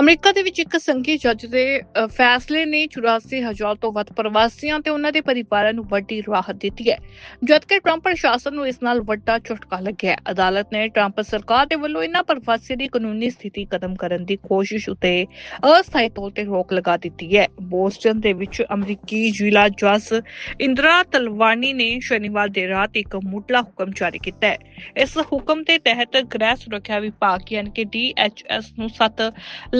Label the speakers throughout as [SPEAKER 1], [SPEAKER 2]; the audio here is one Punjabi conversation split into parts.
[SPEAKER 1] ਅਮਰੀਕਾ ਦੇ ਵਿੱਚ ਇੱਕ ਸੰਘੀ ਜੱਜ ਦੇ ਫੈਸਲੇ ਨੇ 84000 ਤੋਂ ਵੱਧ ਪ੍ਰਵਾਸੀਆਂ ਤੇ ਉਹਨਾਂ ਦੇ ਪਰਿਵਾਰਾਂ ਨੂੰ ਵੱਡੀ ਰਾਹਤ ਦਿੱਤੀ ਹੈ। ਜਦਕਿ ਟਰੰਪ ਪ੍ਰਸ਼ਾਸਨ ਨੂੰ ਇਸ ਨਾਲ ਵੱਡਾ ਝਟਕਾ ਲੱਗਿਆ ਅਦਾਲਤ ਨੇ ਟਰੰਪ ਸਰਕਾਰ ਦੇ ਵੱਲੋਂ ਇਹਨਾਂ ਪ੍ਰਵਾਸੀਆਂ ਦੀ ਕਾਨੂੰਨੀ ਸਥਿਤੀ ਖਤਮ ਕਰਨ ਦੀ ਕੋਸ਼ਿਸ਼ ਉਤੇ ਅਸਥਾਈ ਤੌਰ ਤੇ ਰੋਕ ਲਗਾ ਦਿੱਤੀ ਹੈ। ਬੋਸਟਨ ਦੇ ਵਿੱਚ ਅਮਰੀਕੀ ਜ਼ਿਲ੍ਹਾ ਜੱਜ ਇੰਦਰਾ ਤਲਵਾਨੀ ਨੇ ਸ਼ਨੀਵਾਰ ਦੇ ਰਾਤ ਇੱਕ ਮੁੱਢਲਾ ਹੁਕਮ ਜਾਰੀ ਕੀਤਾ ਹੈ। ਇਸ ਹੁਕਮ ਦੇ ਤਹਿਤ ਗ੍ਰਹਿ ਸੁਰੱਖਿਆ ਵਿਭਾਗ ਯਾਨੀ ਕਿ DHS ਨੂੰ ਸੱਤ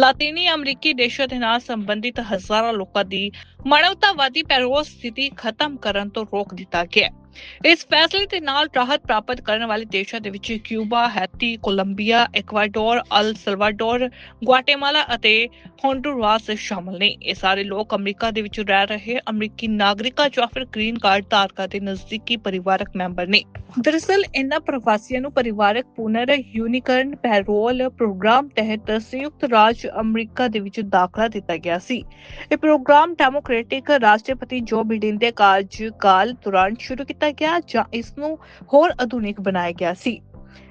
[SPEAKER 1] ਲਾਤੀਨੀ ਅਮਰੀਕੀ ਦੇਸ਼ਾਂ ਦੇ ਨਾਲ ਸੰਬੰਧਿਤ ਹਜ਼ਾਰਾਂ ਲੋਕਾਂ ਦੀ ਮਾਨਵਤਾਵਾਦੀ ਪੈਰੋਲ ਸਥਿਤੀ ਖਤਮ ਕਰਨ ਤੋਂ ਰੋਕ ਦਿੱਤਾ ਗਿਆ ਹੈ। ਇਸ ਫੈਸਲੇ ਦੇ ਨਾਲ ਰਾਹਤ ਪ੍ਰਾਪਤ ਕਰਨ ਵਾਲੇ ਦੇਸ਼ਾਂ ਦੇ ਵਿੱਚ Cuba, Haiti, Colombia, Ecuador, El Salvador, Guatemala ਅਤੇ ਹੋਂਡੁਰਾਸ ਸ਼ਾਮਲ ਨੇ। ਇਹ ਸਾਰੇ ਲੋਕ ਅਮਰੀਕਾ ਦੇ ਵਿੱਚ ਰਹਿ ਰਹੇ ਅਮਰੀਕੀ ਨਾਗਰਿਕਾਂ ਜਾਂ ਫਿਰ ਗ੍ਰੀਨ ਕਾਰਡ ਧਾਰਕਾਂ ਦੇ ਨਜ਼ਦੀਕੀ ਪਰਿਵਾਰਕ ਮੈਂਬਰ ਨੇ। ਦਰਅਸਲ ਇਹਨਾਂ ਪ੍ਰਵਾਸੀਆਂ ਨੂੰ ਪਰਿਵਾਰਕ ਪੁਨਰ ਯੂਨੀਕਰਨ ਪੈਰੋਲ ਪ੍ਰੋਗਰਾਮ ਤਹਿਤ ਸੰਯੁਕਤ ਰਾਜ ਅਮਰੀਕਾ ਦੇ ਵਿੱਚ ਦਾਖਲਾ ਦਿੱਤਾ ਗਿਆ ਸੀ। ਇਹ ਪ੍ਰੋਗਰਾਮ ਡੈਮੋਕ੍ਰੈਟਿਕ ਰਾਸ਼ਟਰਪਤੀ ਜੋ ਬਿਡਨ ਦੇ ਕਾਰਜਕਾਲ ਦੌਰਾਨ ਸ਼ੁਰੂ ਕੀਤਾ ਗਿਆ ਜਾਂ ਇਸ ਨੂੰ ਹੋਰ ਆਧੁਨਿਕ ਬਣਾਇਆ ਗਿਆ ਸੀ।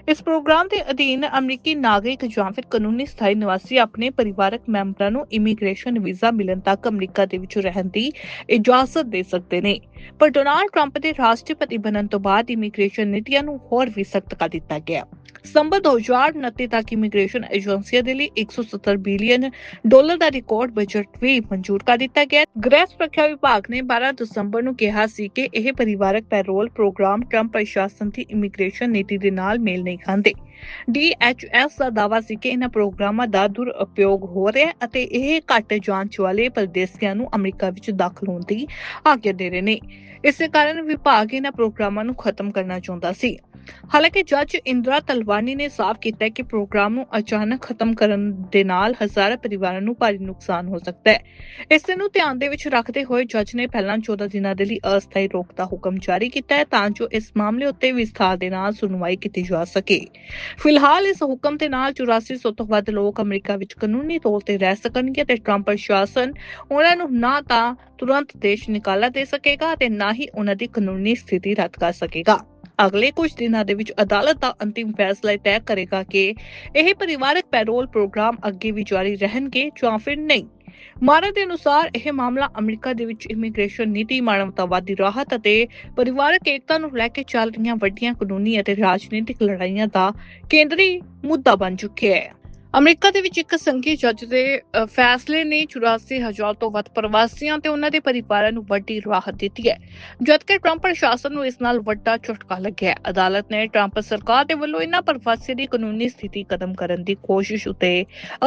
[SPEAKER 1] ਇਸ ਪ੍ਰੋਗਰਾਮ ਦੇ ਅਧੀਨ ਅਮਰੀਕੀ ਨਾਗਰਿਕ ਜਾਂ ਫਿਰ ਕਾਨੂੰਨੀ ਸਥਾਈ ਨਿਵਾਸੀ ਆਪਣੇ ਪਰਿਵਾਰਕ ਮੈਂਬਰਾਂ ਨੂੰ ਇਮੀਗ੍ਰੇਸ਼ਨ ਵੀਜ਼ਾ ਮਿਲਣ ਤੱਕ ਅਮਰੀਕਾ ਦੇ ਵਿੱਚ ਰਹਿਣ ਦੀ ਇਜਾਜ਼ਤ ਦੇ ਸਕਦੇ ਨੇ। ਪਰ ਡੋਨਾਲਡ ਟਰੰਪ ਦੇ ਰਾਸ਼ਟਰਪਤੀ ਬਣਨ ਤੋਂ ਬਾਅਦ ਇਮੀਗ੍ਰੇਸ਼ਨ ਨੀਤੀਆਂ ਨੂੰ ਹੋਰ ਵੀ ਸਖਤ ਕਰ ਦਿੱਤਾ ਗਿਆ। ਸਤੰਬਰ 2029 ਤੱਕ ਇਮੀਗ੍ਰੇਸ਼ਨ ਏਜੰਸੀਆਂ ਦੇ ਲਈ 170 ਬਿਲੀਅਨ ਡਾਲਰ ਦਾ ਰਿਕਾਰਡ ਬਜਟ ਵੀ ਮਨਜ਼ੂਰ ਕਰ ਦਿੱਤਾ ਗਿਆ ਗ੍ਰਹਿ ਸੁਰੱਖਿਆ ਵਿਭਾਗ ਨੇ 12 ਦਸੰਬਰ ਨੂੰ ਕਿਹਾ ਸੀ ਕਿ ਇਹ ਪਰਿਵਾਰਕ ਪੈਰੋਲ ਪ੍ਰੋਗਰਾਮ ਟਰੰਪ ਪ੍ਰਸ਼ਾਸਨ ਦੀ ਇਮੀਗ੍ਰੇਸ਼ਨ ਨੀਤੀ ਦੇ ਨਾਲ ਮੇਲ ਨਹੀਂ ਖਾਂਦੇ। DHS ਦਾ ਦਾਅਵਾ ਸੀ ਕਿ ਇਹਨਾਂ ਪ੍ਰੋਗਰਾਮਾਂ ਦਾ ਦੁਰਉਪਯੋਗ ਹੋ ਰਿਹਾ ਹੈ ਅਤੇ ਇਹ ਘੱਟ ਜਾਂਚ ਵਾਲੇ ਪਰਦੇਸੀਆਂ ਨੂੰ ਅਮਰੀਕਾ ਵਿੱਚ ਦਾਖਲ ਹੋਣ ਦੀ ਆਗਿਆ ਦੇ ਰਹੇ ਨੇ। ਇਸੇ ਕਾਰਨ ਵਿਭਾਗ ਇਹਨਾਂ ਪ੍ਰੋਗਰਾਮਾਂ ਨੂੰ ਖਤਮ ਕਰਨਾ ਚਾਹੁੰਦਾ ਸੀ। ਹਾਲਾਂਕਿ ਜੱਜ ਇੰਦਰਾ ਤਲਵਾਨੀ ਨੇ ਸਾਫ਼ ਕੀਤਾ ਕਿ ਪ੍ਰੋਗਰਾਮ ਨੂੰ ਅਚਾਨਕ ਖਤਮ ਕਰਨ ਦੇ ਨਾਲ ਹਜ਼ਾਰਾਂ ਪਰਿਵਾਰਾਂ ਨੂੰ ਭਾਰੀ ਨੁਕਸਾਨ ਹੋ ਸਕਦਾ ਹੈ। ਇਸ ਨੂੰ ਧਿਆਨ ਦੇ ਵਿੱਚ ਰੱਖਦੇ ਹੋਏ ਜੱਜ ਨੇ ਪਹਿਲਾਂ 14 ਦਿਨਾਂ ਦੇ ਲਈ ਅਸਥਾਈ ਰੋਕ ਦਾ ਹੁਕਮ ਜਾਰੀ ਕੀਤਾ ਹੈ ਤਾਂ ਜੋ ਇਸ ਮਾਮਲੇ ਉੱਤੇ ਵਿਸਥਾਰ ਦੇ ਨਾਲ ਸੁਣਵਾਈ ਕੀਤੀ ਜਾ ਸਕੇ। ਫਿਲਹਾਲ ਇਸ ਹੁਕਮ ਦੇ ਨਾਲ 8400 ਤੋਂ ਵੱਧ ਲੋਕ ਅਮਰੀਕਾ ਵਿੱਚ ਕਾਨੂੰਨੀ ਤੌਰ ਤੇ ਰਹਿ ਸਕਣਗੇ ਤੇ ਟਰੰਪ ਪ੍ਰਸ਼ਾਸਨ ਉਹਨਾਂ ਨੂੰ ਨਾ ਤਾਂ ਤੁਰੰਤ ਦੇਸ਼ ਨਿਕਾਲਾ ਦੇ ਸਕੇਗਾ ਤੇ ਨਾ ਹੀ ਉਹਨਾਂ ਦੀ ਕਾਨੂੰਨੀ ਸਥਿਤੀ ਰੱਦ ਕਰ ਸਕੇਗਾ। ਅਗਲੇ ਕੁਝ ਦਿਨਾਂ ਦੇ ਵਿੱਚ ਅਦਾਲਤ ਦਾ ਅੰਤਿਮ ਫੈਸਲਾ ਤੈਅ ਕਰੇਗਾ ਕਿ ਇਹ ਪਰਿਵਾਰਕ ਪੈਰੋਲ ਪ੍ਰੋਗਰਾਮ ਅੱਗੇ ਵੀ ਜਾਰੀ ਰਹਿਣਗੇ ਜਾਂ ਫਿਰ ਨਹੀਂ। ਮਾਰਾ ਦੇ ਅਨੁਸਾਰ ਇਹ ਮਾਮਲਾ ਅਮਰੀਕਾ ਦੇ ਵਿੱਚ ਇਮੀਗ੍ਰੇਸ਼ਨ ਨੀਤੀ, ਮਾਨਵਤਾਵਾਦੀ ਰਾਹਤ ਅਤੇ ਪਰਿਵਾਰਕ ਏਕਤਾ ਨੂੰ ਲੈ ਕੇ ਚੱਲ ਰਹੀਆਂ ਵੱਡੀਆਂ ਕਾਨੂੰਨੀ ਅਤੇ ਰਾਜਨੀਤਿਕ ਲੜਾਈਆਂ ਦਾ ਕੇਂਦਰੀ ਮੁੱਦਾ ਬਣ ਚੁੱਕਿਆ ਹੈ। ਅਮਰੀਕਾ ਦੇ ਵਿੱਚ ਇੱਕ ਸੰਘੀ ਜੱਜ ਦੇ ਫੈਸਲੇ ਨੇ 84000 ਤੋਂ ਵੱਧ ਪ੍ਰਵਾਸੀਆਂ ਤੇ ਉਹਨਾਂ ਦੇ ਪਰਿਵਾਰਾਂ ਨੂੰ ਵੱਡੀ ਰਾਹਤ ਦਿੱਤੀ ਹੈ। ਜਦਕਿ ਟਰੰਪ ਪ੍ਰਸ਼ਾਸਨ ਨੂੰ ਇਸ ਨਾਲ ਵੱਡਾ ਝਟਕਾ ਲੱਗਿਆ ਅਦਾਲਤ ਨੇ ਟਰੰਪ ਸਰਕਾਰ ਦੇ ਵੱਲੋਂ ਇਹਨਾਂ ਪ੍ਰਵਾਸੀਆਂ ਦੀ ਕਾਨੂੰਨੀ ਸਥਿਤੀ ਖਤਮ ਕਰਨ ਦੀ ਕੋਸ਼ਿਸ਼ ਉਤੇ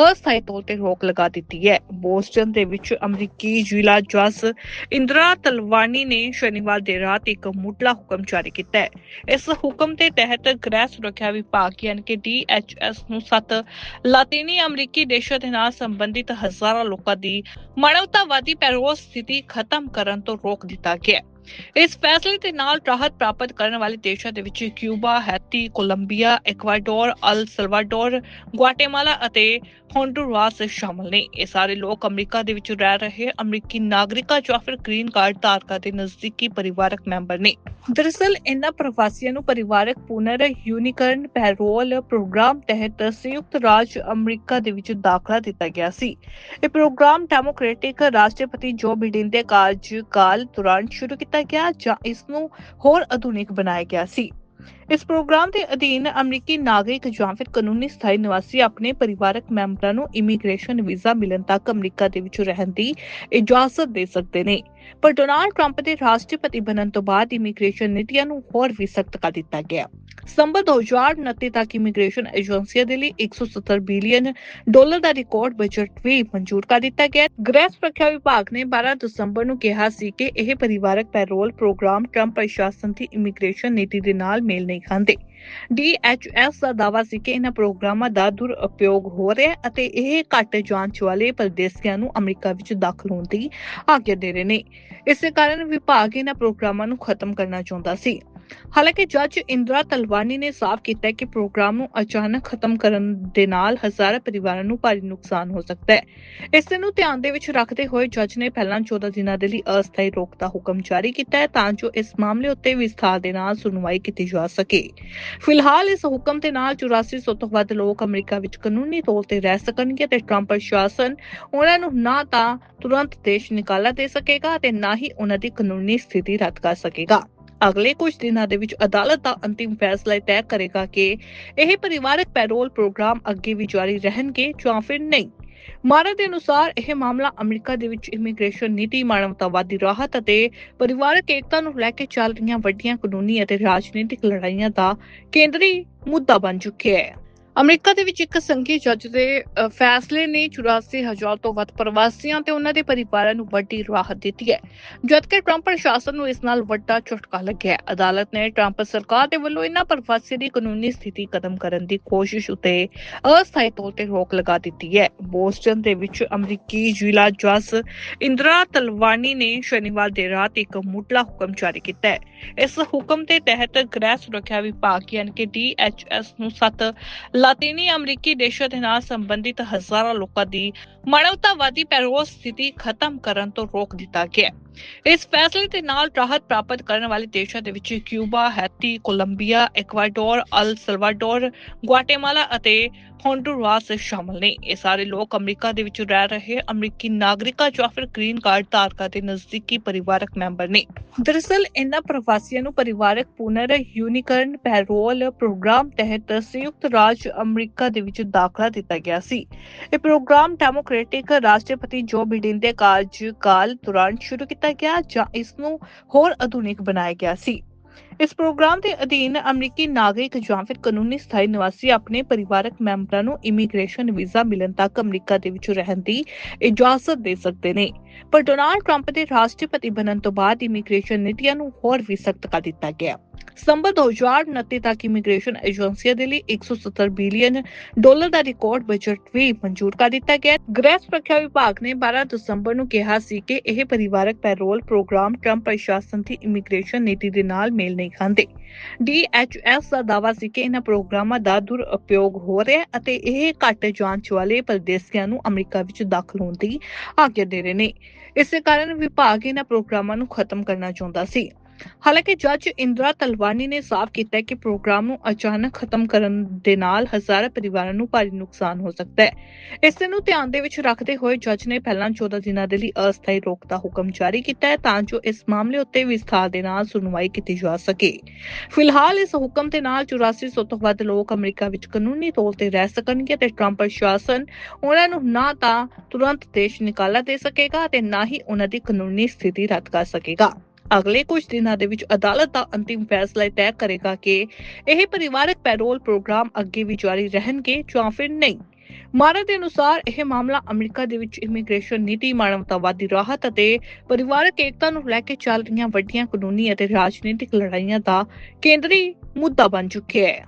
[SPEAKER 1] ਅਸਥਾਈ ਤੌਰ ਤੇ ਰੋਕ ਲਗਾ ਦਿੱਤੀ ਹੈ। ਬੋਸਟਨ ਦੇ ਵਿੱਚ ਅਮਰੀਕੀ ਜ਼ਿਲ੍ਹਾ ਜੱਜ ਇੰਦਰਾ ਤਲਵਾਨੀ ਨੇ ਸ਼ਨੀਵਾਰ ਦੇ ਰਾਤ ਇੱਕ ਮੁੱਢਲਾ ਹੁਕਮ ਜਾਰੀ ਕੀਤਾ ਹੈ। ਇਸ ਹੁਕਮ ਦੇ ਤਹਿਤ ਗ੍ਰਹਿ ਸੁਰੱਖਿਆ ਵਿਭਾਗ ਯਾਨੀ ਕਿ DHS ਨੂੰ ਸੱਤ ਲਾਤੀਨੀ ਅਮਰੀਕੀ ਦੇਸ਼ਾਂ ਦੇ ਨਾਲ ਸੰਬੰਧਿਤ ਹਜ਼ਾਰਾਂ ਲੋਕਾਂ ਦੀ ਮਾਨਵਤਾਵਾਦੀ ਪੈਰੋਲ ਸਥਿਤੀ ਖਤਮ ਕਰਨ ਤੋਂ ਰੋਕ ਦਿੱਤਾ ਗਿਆ ਹੈ। ਇਸ ਫੈਸਲੇ ਦੇ ਨਾਲ ਰਾਹਤ ਪ੍ਰਾਪਤ ਕਰਨ ਵਾਲੇ ਦੇਸ਼ਾਂ ਦੇ ਵਿੱਚ Cuba, Haiti, Colombia, Ecuador, El Salvador, Guatemala ਅਤੇ ਹੋਂਡੁਰਾਸ ਸ਼ਾਮਲ ਨੇ। ਇਹ ਸਾਰੇ ਲੋਕ ਅਮਰੀਕਾ ਦੇ ਵਿੱਚ ਰਹਿ ਰਹੇ ਅਮਰੀਕੀ ਨਾਗਰਿਕਾਂ ਜਾਂ ਫਿਰ ਗ੍ਰੀਨ ਕਾਰਡ ਧਾਰਕਾਂ ਦੇ ਨਜ਼ਦੀਕੀ ਪਰਿਵਾਰਕ ਮੈਂਬਰ ਨੇ। ਦਰਅਸਲ ਇਹਨਾਂ ਪ੍ਰਵਾਸੀਆਂ ਨੂੰ ਪਰਿਵਾਰਕ ਪੁਨਰ ਯੂਨੀਕਰਨ ਪੈਰੋਲ ਪ੍ਰੋਗਰਾਮ ਤਹਿਤ ਸੰਯੁਕਤ ਰਾਜ ਅਮਰੀਕਾ ਦੇ ਵਿੱਚ ਦਾਖਲਾ ਦਿੱਤਾ ਗਿਆ ਸੀ। ਇਹ ਪ੍ਰੋਗਰਾਮ ਡੈਮੋਕ੍ਰੈਟਿਕ ਰਾਸ਼ਟਰਪਤੀ ਜੋ ਬਿਡਨ ਦੇ ਕਾਰਜਕਾਲ ਦੌਰਾਨ ਸ਼ੁਰੂ ਕੀਤਾ ਗਿਆ ਜਾਂ ਇਸ ਨੂੰ ਹੋਰ ਆਧੁਨਿਕ ਬਣਾਇਆ ਗਿਆ ਸੀ। ਇਸ ਪ੍ਰੋਗਰਾਮ ਦੇ ਅਧੀਨ ਅਮਰੀਕੀ ਨਾਗਰਿਕ ਜਾਂ ਫਿਰ ਕਾਨੂੰਨੀ ਸਥਾਈ ਨਿਵਾਸੀ ਆਪਣੇ ਪਰਿਵਾਰਕ ਮੈਂਬਰਾਂ ਨੂੰ ਇਮੀਗ੍ਰੇਸ਼ਨ ਵੀਜ਼ਾ ਮਿਲਣ ਤੱਕ ਅਮਰੀਕਾ ਦੇ ਵਿੱਚ ਰਹਿਣ ਦੀ ਇਜਾਜ਼ਤ ਦੇ ਸਕਦੇ ਨੇ। ਪਰ ਡੋਨਾਲਡ ਟਰੰਪ ਦੇ ਰਾਸ਼ਟਰਪਤੀ ਬਣਨ ਤੋਂ ਬਾਅਦ ਇਮੀਗ੍ਰੇਸ਼ਨ ਨੀਤੀਆਂ ਨੂੰ ਹੋਰ ਵੀ ਸਖਤ ਕਰ ਦਿੱਤਾ ਗਿਆ। ਸਤੰਬਰ 2029 ਤੱਕ ਇਮੀਗ੍ਰੇਸ਼ਨ ਏਜੰਸੀਆਂ ਦੇ ਲਈ 170 ਬਿਲੀਅਨ ਡਾਲਰ ਦਾ ਰਿਕਾਰਡ ਬਜਟ ਵੀ ਮਨਜ਼ੂਰ ਕਰ ਦਿੱਤਾ ਗਿਆ ਗ੍ਰਹਿ ਸੁਰੱਖਿਆ ਵਿਭਾਗ ਨੇ 12 ਦਸੰਬਰ ਨੂੰ ਕਿਹਾ ਸੀ ਕਿ ਇਹ ਪਰਿਵਾਰਕ ਪੈਰੋਲ ਪ੍ਰੋਗਰਾਮ ਟਰੰਪ ਪ੍ਰਸ਼ਾਸਨ ਦੀ ਇਮੀਗ੍ਰੇਸ਼ਨ ਨੀਤੀ ਦੇ ਨਾਲ ਮੇਲ ਨਹੀਂ ਖਾਂਦੇ। DHS ਦਾ ਦਾਅਵਾ ਸੀ ਕਿ ਇਹਨਾਂ ਪ੍ਰੋਗਰਾਮਾਂ ਦਾ ਦੁਰਉਪਯੋਗ ਹੋ ਰਿਹਾ ਹੈ ਅਤੇ ਇਹ ਘੱਟ ਜਾਂਚ ਵਾਲੇ ਪਰਦੇਸੀਆਂ ਨੂੰ ਅਮਰੀਕਾ ਵਿੱਚ ਦਾਖਲ ਹੋਣ ਦੀ ਆਗਿਆ ਦੇ ਰਹੇ ਨੇ। ਇਸੇ ਕਾਰਨ ਵਿਭਾਗ ਇਹਨਾਂ ਪ੍ਰੋਗਰਾਮਾਂ ਨੂੰ ਖਤਮ ਕਰਨਾ ਚਾਹੁੰਦਾ ਸੀ। ਹਾਲਾਂਕਿ ਜੱਜ ਇੰਦਰਾ ਤਲਵਾਨੀ ਨੇ ਸਾਫ਼ ਕੀਤਾ ਕਿ ਪ੍ਰੋਗਰਾਮ ਨੂੰ ਅਚਾਨਕ ਖਤਮ ਕਰਨ ਦੇ ਨਾਲ ਹਜ਼ਾਰਾਂ ਪਰਿਵਾਰਾਂ ਨੂੰ ਭਾਰੀ ਨੁਕਸਾਨ ਹੋ ਸਕਦਾ ਹੈ। ਇਸ ਨੂੰ ਧਿਆਨ ਦੇ ਵਿੱਚ ਰੱਖਦੇ ਹੋਏ ਜੱਜ ਨੇ ਪਹਿਲਾਂ 14 ਦਿਨਾਂ ਦੇ ਲਈ ਅਸਥਾਈ ਰੋਕ ਦਾ ਹੁਕਮ ਜਾਰੀ ਕੀਤਾ ਹੈ ਤਾਂ ਜੋ ਇਸ ਮਾਮਲੇ ਉੱਤੇ ਵਿਸਥਾਰ ਦੇ ਨਾਲ ਸੁਣਵਾਈ ਕੀਤੀ ਜਾ ਸਕੇ। ਫਿਲਹਾਲ ਇਸ ਹੁਕਮ ਦੇ ਨਾਲ 8400 ਤੋਂ ਵੱਧ ਲੋਕ ਅਮਰੀਕਾ ਵਿੱਚ ਕਾਨੂੰਨੀ ਤੌਰ ਤੇ ਰਹਿ ਸਕਣਗੇ ਤੇ ਟਰੰਪ ਪ੍ਰਸ਼ਾਸਨ ਉਹਨਾਂ ਨੂੰ ਨਾ ਤਾਂ ਤੁਰੰਤ ਦੇਸ਼ ਨਿਕਾਲਾ ਦੇ ਸਕੇਗਾ ਤੇ ਨਾ ਹੀ ਉਹਨਾਂ ਦੀ ਕਾਨੂੰਨੀ ਸਥਿਤੀ ਰੱਦ ਕਰ ਸਕੇਗਾ। ਅਗਲੇ ਕੁਝ ਦਿਨਾਂ ਦੇ ਵਿੱਚ ਅਦਾਲਤ ਦਾ ਅੰਤਿਮ ਫੈਸਲਾ ਤੈਅ ਕਰੇਗਾ ਕਿ ਇਹ ਪਰਿਵਾਰਕ ਪੈਰੋਲ ਪ੍ਰੋਗਰਾਮ ਅੱਗੇ ਵੀ ਜਾਰੀ ਰਹਿਣਗੇ ਜਾਂ ਫਿਰ ਨਹੀਂ। ਮਾਰਾ ਦੇ ਅਨੁਸਾਰ ਇਹ ਮਾਮਲਾ ਅਮਰੀਕਾ ਦੇ ਵਿੱਚ ਇਮੀਗ੍ਰੇਸ਼ਨ ਨੀਤੀ, ਮਾਨਵਤਾਵਾਦੀ ਰਾਹਤ ਅਤੇ ਪਰਿਵਾਰਕ ਏਕਤਾ ਨੂੰ ਲੈ ਕੇ ਚੱਲ ਰਹੀਆਂ ਵੱਡੀਆਂ ਕਾਨੂੰਨੀ ਅਤੇ ਰਾਜਨੀਤਿਕ ਲੜਾਈਆਂ ਦਾ ਕੇਂਦਰੀ ਮੁੱਦਾ ਬਣ ਚੁੱਕਿਆ ਹੈ। ਅਮਰੀਕਾ ਦੇ ਵਿੱਚ ਇੱਕ ਸੰਘੀ ਜੱਜ ਦੇ ਫੈਸਲੇ ਨੇ 84000 ਤੋਂ ਵੱਧ ਪ੍ਰਵਾਸੀਆਂ ਤੇ ਉਹਨਾਂ ਦੇ ਪਰਿਵਾਰਾਂ ਨੂੰ ਵੱਡੀ ਰਾਹਤ ਦਿੱਤੀ ਹੈ। ਜਦਕਿ ਟਰੰਪ ਪ੍ਰਸ਼ਾਸਨ ਨੂੰ ਇਸ ਨਾਲ ਵੱਡਾ ਝਟਕਾ ਲੱਗਿਆ ਅਦਾਲਤ ਨੇ ਟਰੰਪ ਸਰਕਾਰ ਦੇ ਵੱਲੋਂ ਇਹਨਾਂ ਪ੍ਰਵਾਸੀਆਂ ਦੀ ਕਾਨੂੰਨੀ ਸਥਿਤੀ ਖਤਮ ਕਰਨ ਦੀ ਕੋਸ਼ਿਸ਼ ਉਤੇ ਅਸਥਾਈ ਤੌਰ ਤੇ ਰੋਕ ਲਗਾ ਦਿੱਤੀ ਹੈ। ਬੋਸਟਨ ਦੇ ਵਿੱਚ ਅਮਰੀਕੀ ਜ਼ਿਲ੍ਹਾ ਜੱਜ ਇੰਦਰਾ ਤਲਵਾਨੀ ਨੇ ਸ਼ਨੀਵਾਰ ਦੇ ਰਾਤ ਇੱਕ ਮੁੱਢਲਾ ਹੁਕਮ ਜਾਰੀ ਕੀਤਾ ਹੈ। ਇਸ ਹੁਕਮ ਦੇ ਤਹਿਤ ਗ੍ਰਹਿ ਸੁਰੱਖਿਆ ਵਿਭਾਗ ਯਾਨੀ ਕਿ DHS ਨੂੰ ਸੱਤ ਲਾਤੀਨੀ ਅਮਰੀਕੀ ਦੇਸ਼ਾਂ ਦੇ ਨਾਲ ਸੰਬੰਧਿਤ ਹਜ਼ਾਰਾਂ ਲੋਕਾਂ ਦੀ ਮਾਨਵਤਾਵਾਦੀ ਪੈਰੋਲ ਸਥਿਤੀ ਖਤਮ ਕਰਨ ਤੋਂ ਰੋਕ ਦਿੱਤਾ ਗਿਆ ਹੈ। ਇਸ ਫੈਸਲੇ ਦੇ ਨਾਲ ਰਾਹਤ ਪ੍ਰਾਪਤ ਕਰਨ ਵਾਲੇ ਦੇਸ਼ਾਂ ਦੇ ਵਿੱਚ Cuba, Haiti, Colombia, Ecuador, El Salvador, Guatemala ਅਤੇ ਹੋਂਡੁਰਾਸ ਸ਼ਾਮਲ ਨੇ। ਇਹ ਸਾਰੇ ਲੋਕ ਅਮਰੀਕਾ ਦੇ ਵਿੱਚ ਰਹਿ ਰਹੇ ਅਮਰੀਕੀ ਨਾਗਰਿਕਾਂ ਜਾਂ ਫਿਰ ਗ੍ਰੀਨ ਕਾਰਡ ਧਾਰਕਾਂ ਦੇ ਨਜ਼ਦੀਕੀ ਪਰਿਵਾਰਕ ਮੈਂਬਰ ਨੇ। ਦਰਅਸਲ ਇਹਨਾਂ ਪ੍ਰਵਾਸੀਆਂ ਨੂੰ ਪਰਿਵਾਰਕ ਪੁਨਰ ਯੂਨੀਕਰਨ ਪੈਰੋਲ ਪ੍ਰੋਗਰਾਮ ਤਹਿਤ ਸੰਯੁਕਤ ਰਾਜ ਅਮਰੀਕਾ ਦੇ ਵਿੱਚ ਦਾਖਲਾ ਦਿੱਤਾ ਗਿਆ ਸੀ। ਇਹ ਪ੍ਰੋਗਰਾਮ ਡੈਮੋਕ੍ਰੈਟਿਕ ਰਾਸ਼ਟਰਪਤੀ ਜੋ ਬਿਡਨ ਦੇ ਕਾਰਜਕਾਲ ਦੌਰਾਨ ਸ਼ੁਰੂ ਕੀਤਾ ਗਿਆ ਜਾਂ ਇਸ ਨੂੰ ਹੋਰ ਆਧੁਨਿਕ ਬਣਾਇਆ ਗਿਆ ਸੀ। ਇਸ ਪ੍ਰੋਗਰਾਮ ਦੇ ਅਧੀਨ ਅਮਰੀਕੀ ਨਾਗਰਿਕ ਜਾਂ ਫਿਰ ਕਾਨੂੰਨੀ ਸਥਾਈ ਨਿਵਾਸੀ ਆਪਣੇ ਪਰਿਵਾਰਕ ਮੈਂਬਰਾਂ ਨੂੰ ਇਮੀਗ੍ਰੇਸ਼ਨ ਵੀਜ਼ਾ ਮਿਲਣ ਤੱਕ ਅਮਰੀਕਾ ਦੇ ਵਿੱਚ ਰਹਿਣ ਦੀ ਇਜਾਜ਼ਤ ਦੇ ਸਕਦੇ ਨੇ। ਪਰ ਡੋਨਾਲਡ ਟਰੰਪ ਦੇ ਰਾਸ਼ਟਰਪਤੀ ਬਣਨ ਤੋਂ ਬਾਅਦ ਇਮੀਗ੍ਰੇਸ਼ਨ ਨੀਤੀਆਂ ਨੂੰ ਹੋਰ ਵੀ ਸਖਤ ਕਰ ਦਿੱਤਾ ਗਿਆ। ਸਤੰਬਰ 2029 ਤੱਕ ਇਮੀਗ੍ਰੇਸ਼ਨ ਏਜੰਸੀਆਂ ਦੇ ਲਈ 170 ਬਿਲੀਅਨ ਡਾਲਰ ਦਾ ਰਿਕਾਰਡ ਬਜਟ ਵੀ ਮਨਜ਼ੂਰ ਕਰ ਦਿੱਤਾ ਗਿਆ ਗ੍ਰਹਿ ਸੁਰੱਖਿਆ ਵਿਭਾਗ ਨੇ 12 ਦਸੰਬਰ ਨੂੰ ਕਿਹਾ ਸੀ ਕਿ ਇਹ ਪਰਿਵਾਰਕ ਪੈਰੋਲ ਪ੍ਰੋਗਰਾਮ ਟਰੰਪ ਪ੍ਰਸ਼ਾਸਨ ਦੀ ਇਮੀਗ੍ਰੇਸ਼ਨ ਨੀਤੀ ਦੇ ਨਾਲ ਮੇਲ ਨਹੀਂ ਖਾਂਦੇ। DHS ਦਾ ਦਾਅਵਾ ਸੀ ਕਿ ਇਹਨਾਂ ਪ੍ਰੋਗਰਾਮਾਂ ਦਾ ਦੁਰਉਪਯੋਗ ਹੋ ਰਿਹਾ ਹੈ ਅਤੇ ਇਹ ਘੱਟ ਜਾਂਚ ਵਾਲੇ ਪਰਦੇਸੀਆਂ ਨੂੰ ਅਮਰੀਕਾ ਵਿੱਚ ਦਾਖਲ ਹੋਣ ਦੀ ਆਗਿਆ ਦੇ ਰਹੇ ਨੇ। ਇਸੇ ਕਾਰਨ ਵਿਭਾਗ ਇਹਨਾਂ ਪ੍ਰੋਗਰਾਮਾਂ ਨੂੰ ਖਤਮ ਕਰਨਾ ਚਾਹੁੰਦਾ ਸੀ। ਹਾਲਾਂਕਿ ਜੱਜ ਇੰਦਰਾ ਤਲਵਾਨੀ ਨੇ ਸਾਫ਼ ਕੀਤਾ ਕਿ ਪ੍ਰੋਗਰਾਮ ਨੂੰ ਅਚਾਨਕ ਖਤਮ ਕਰਨ ਦੇ ਨਾਲ ਹਜ਼ਾਰਾਂ ਪਰਿਵਾਰਾਂ ਨੂੰ ਭਾਰੀ ਨੁਕਸਾਨ ਹੋ ਸਕਦਾ ਹੈ। ਇਸ ਨੂੰ ਧਿਆਨ ਦੇ ਵਿੱਚ ਰੱਖਦੇ ਹੋਏ ਜੱਜ ਨੇ ਪਹਿਲਾਂ 14 ਦਿਨਾਂ ਦੇ ਲਈ ਅਸਥਾਈ ਰੋਕ ਦਾ ਹੁਕਮ ਜਾਰੀ ਕੀਤਾ ਹੈ ਤਾਂ ਜੋ ਇਸ ਮਾਮਲੇ ਉੱਤੇ ਵਿਸਥਾਰ ਦੇ ਨਾਲ ਸੁਣਵਾਈ ਕੀਤੀ ਜਾ ਸਕੇ। ਫਿਲਹਾਲ ਇਸ ਹੁਕਮ ਦੇ ਨਾਲ 8400 ਤੋਂ ਵੱਧ ਲੋਕ ਅਮਰੀਕਾ ਵਿੱਚ ਕਾਨੂੰਨੀ ਤੌਰ ਤੇ ਰਹਿ ਸਕਣਗੇ ਤੇ ਟਰੰਪ ਪ੍ਰਸ਼ਾਸਨ ਉਹਨਾਂ ਨੂੰ ਨਾ ਤਾਂ ਤੁਰੰਤ ਦੇਸ਼ ਨਿਕਾਲਾ ਦੇ ਸਕੇਗਾ ਤੇ ਨਾ ਹੀ ਉਹਨਾਂ ਦੀ ਕਾਨੂੰਨੀ ਸਥਿਤੀ ਰੱਦ ਕਰ ਸਕੇਗਾ। ਅਗਲੇ ਕੁਝ ਦਿਨਾਂ ਦੇ ਵਿੱਚ ਅਦਾਲਤ ਦਾ ਅੰਤਿਮ ਫੈਸਲਾ ਤੈਅ ਕਰੇਗਾ ਕਿ ਇਹ ਪਰਿਵਾਰਕ ਪੈਰੋਲ ਪ੍ਰੋਗਰਾਮ ਅੱਗੇ ਵੀ ਜਾਰੀ ਰਹਿਣਗੇ ਜਾਂ ਫਿਰ ਨਹੀਂ। ਮਾਰਾ ਦੇ ਅਨੁਸਾਰ ਇਹ ਮਾਮਲਾ ਅਮਰੀਕਾ ਦੇ ਵਿੱਚ ਇਮੀਗ੍ਰੇਸ਼ਨ ਨੀਤੀ ਮਾਨਵਤਾਵਾਦੀ ਰਾਹਤ ਅਤੇ ਪਰਿਵਾਰਕ ਏਕਤਾ ਨੂੰ ਲੈ ਕੇ ਚੱਲ ਰਹੀਆਂ ਵੱਡੀਆਂ ਕਾਨੂੰਨੀ ਅਤੇ ਰਾਜਨੀਤਿਕ ਲੜਾਈਆਂ ਦਾ ਕੇਂਦਰੀ ਮੁੱਦਾ ਬਣ ਚੁੱਕਿਆ ਹੈ।